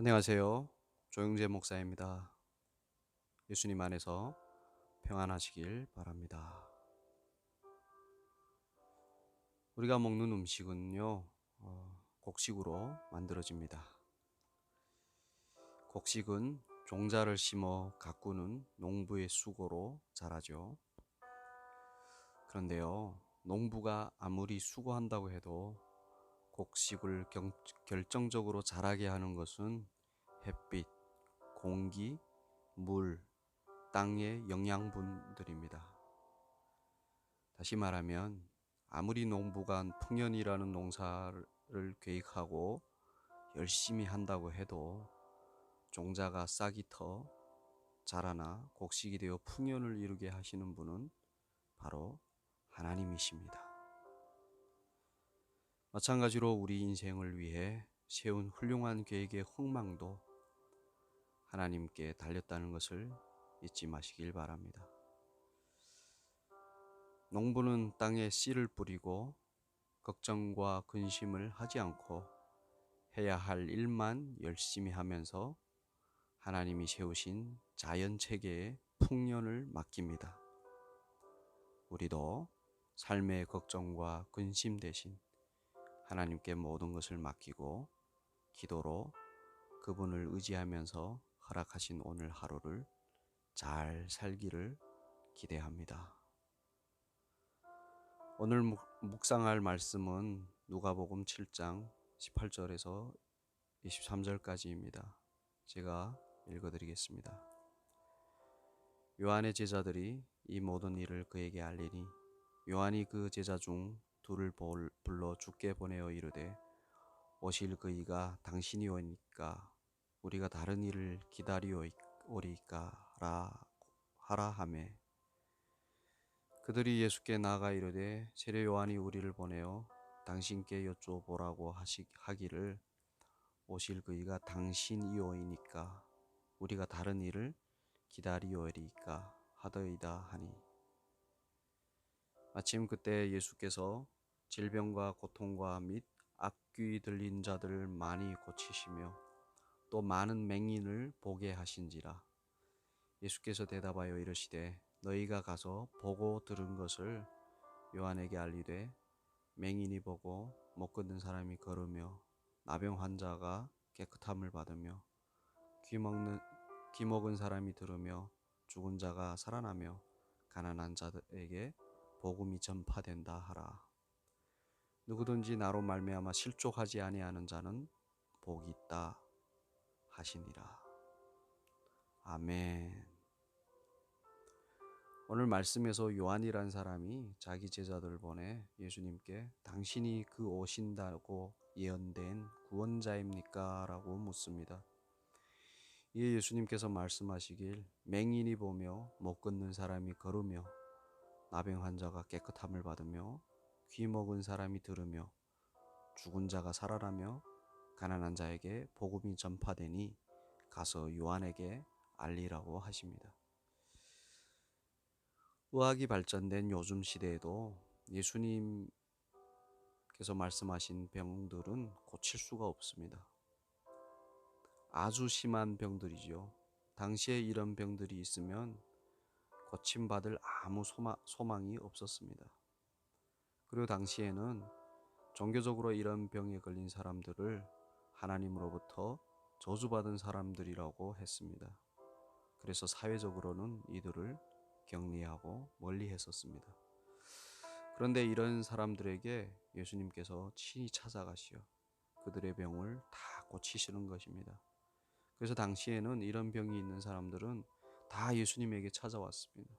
안녕하세요. 조영재 목사입니다. 예수님 안에서 평안하시길 바랍니다. 우리가 먹는 음식은요, 어, 곡식으로 만들어집니다. 곡식은 종자를 심어 가꾸는 농부의 수고로 자라죠. 그런데요, 농부가 아무리 수고한다고 해도 곡식을 경, 결정적으로 자라게 하는 것은 햇빛, 공기, 물, 땅의 영양분들입니다. 다시 말하면 아무리 농부가 풍년이라는 농사를 계획하고 열심히 한다고 해도 종자가 싹이 터 자라나 곡식이 되어 풍년을 이루게 하시는 분은 바로 하나님이십니다. 마찬가지로 우리 인생을 위해 세운 훌륭한 계획의 흥망도 하나님께 달렸다는 것을 잊지 마시길 바랍니다. 농부는 땅에 씨를 뿌리고 걱정과 근심을 하지 않고 해야 할 일만 열심히 하면서 하나님이 세우신 자연 체계의 풍년을 맡깁니다. 우리도 삶의 걱정과 근심 대신 하나님께 모든 것을 맡기고 기도로 그분을 의지하면서 허락하신 오늘 하루를 잘 살기를 기대합니다. 오늘 묵상할 말씀은 누가복음 7장 18절에서 23절까지입니다. 제가 읽어드리겠습니다. 요한의 제자들이 이 모든 일을 그에게 알리니 요한이 그 제자 중 둘을 불러 죽게 보내어 이르되 오실 그이가 당신이 오니까 우리가 다른 일을 기다리오리까라 하라 하매. 그들이 예수께 나아가 이르되 세례 요한이 우리를 보내어 당신께 여쭤보라고 하기를 오실 그이가 당신이오이니까 우리가 다른 일을 기다리오리까 하더이다 하니. 마침 그때 예수께서 질병과 고통과 및 악귀 들린 자들을 많이 고치시며 또 많은 맹인을 보게 하신지라 예수께서 대답하여 이르시되 너희가 가서 보고 들은 것을 요한에게 알리되 맹인이 보고 못 걷는 사람이 걸으며 나병 환자가 깨끗함을 받으며 귀 먹는 귀 먹은 사람이 들으며 죽은 자가 살아나며 가난한 자들에게 복음이 전파된다 하라. 누구든지 나로 말미암아 실족하지 아니하는 자는 복이 있다 하시니라. 아멘. 오늘 말씀에서 요한이란 사람이 자기 제자들을 보내 예수님께 당신이 그 오신다고 예언된 구원자입니까? 라고 묻습니다. 이에 예수님께서 말씀하시길 맹인이 보며 못 걷는 사람이 걸으며 나병 환자가 깨끗함을 받으며 귀 먹은 사람이 들으며 죽은 자가 살아나며 가난한 자에게 복음이 전파되니 가서 요한에게 알리라고 하십니다. 의학이 발전된 요즘 시대에도 예수님께서 말씀하신 병들은 고칠 수가 없습니다. 아주 심한 병들이죠. 당시에 이런 병들이 있으면 고침받을 아무 소망, 이 없었습니다. 그리고 당시에는 종교적으로 이런 병에 걸린 사람들을 하나님으로부터 저주받은 사람들이라고 했습니다. 그래서 사회적으로는 이들을 격리하고 멀리 했었습니다. 그런데 이런 사람들에게 예수님께서 친히 찾아가시어 그들의 병을 다 고치시는 것입니다. 그래서 당시에는 이런 병이 있는 사람들은 다 예수님에게 찾아왔습니다.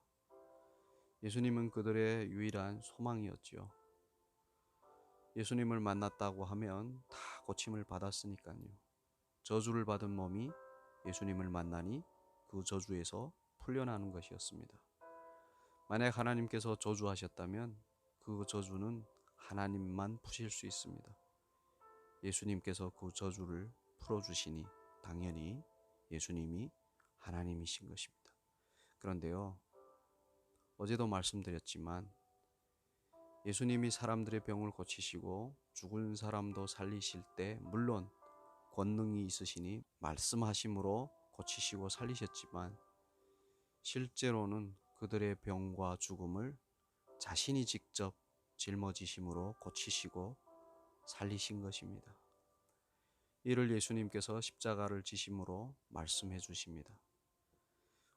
예수님은 그들의 유일한 소망이었지요. 예수님을 만났다고 하면 다 고침을 받았으니까요. 저주를 받은 몸이 예수님을 만나니 그 저주에서 풀려나는 것이었습니다. 만약 하나님께서 저주하셨다면 그 저주는 하나님만 푸실 수 있습니다. 예수님께서 그 저주를 풀어주시니 당연히 예수님이 하나님이신 것입니다. 그런데요, 어제도 말씀드렸지만 예수님이 사람들의 병을 고치시고 죽은 사람도 살리실 때 물론 권능이 있으시니 말씀하심으로 고치시고 살리셨지만 실제로는 그들의 병과 죽음을 자신이 직접 짊어지심으로 고치시고 살리신 것입니다. 이를 예수님께서 십자가를 지심으로 말씀해 주십니다.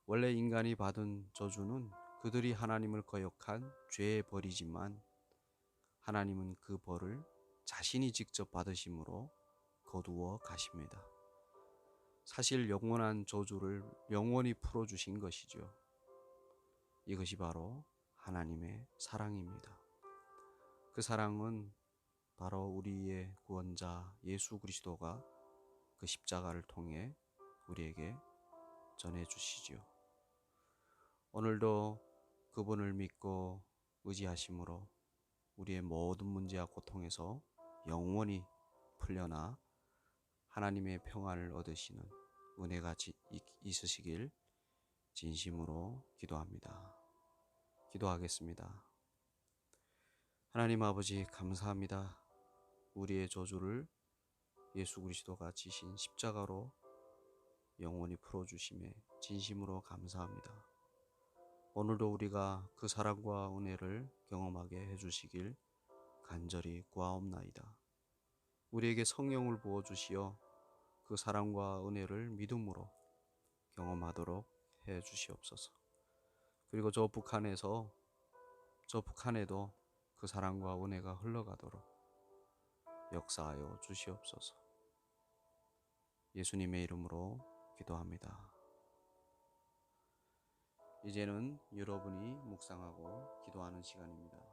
원래 인간이 받은 저주는 그들이 하나님을 거역한 죄의 벌이지만 하나님은 그 벌을 자신이 직접 받으심으로 거두어 가십니다. 사실 영원한 저주를 영원히 풀어주신 것이죠. 이것이 바로 하나님의 사랑입니다. 그 사랑은 바로 우리의 구원자 예수 그리스도가 그 십자가를 통해 우리에게 전해 주시지요. 오늘도 그분을 믿고 의지하심으로 우리의 모든 문제와 고통에서 영원히 풀려나 하나님의 평안을 얻으시는 은혜가 있으시길 진심으로 기도합니다. 기도하겠습니다. 하나님 아버지 감사합니다. 우리의 저주를 예수 그리스도가 지신 십자가로 영원히 풀어주심에 진심으로 감사합니다. 오늘도 우리가 그 사랑과 은혜를 경험하게 해주시길 간절히 구하옵나이다. 우리에게 성령을 부어주시어 그 사랑과 은혜를 믿음으로 경험하도록 해 주시옵소서. 그리고 저 북한에서 저 북한에도 그 사랑과 은혜가 흘러가도록 역사하여 주시옵소서. 예수님의 이름으로 기도합니다. 이제는 여러분이 묵상하고 기도하는 시간입니다.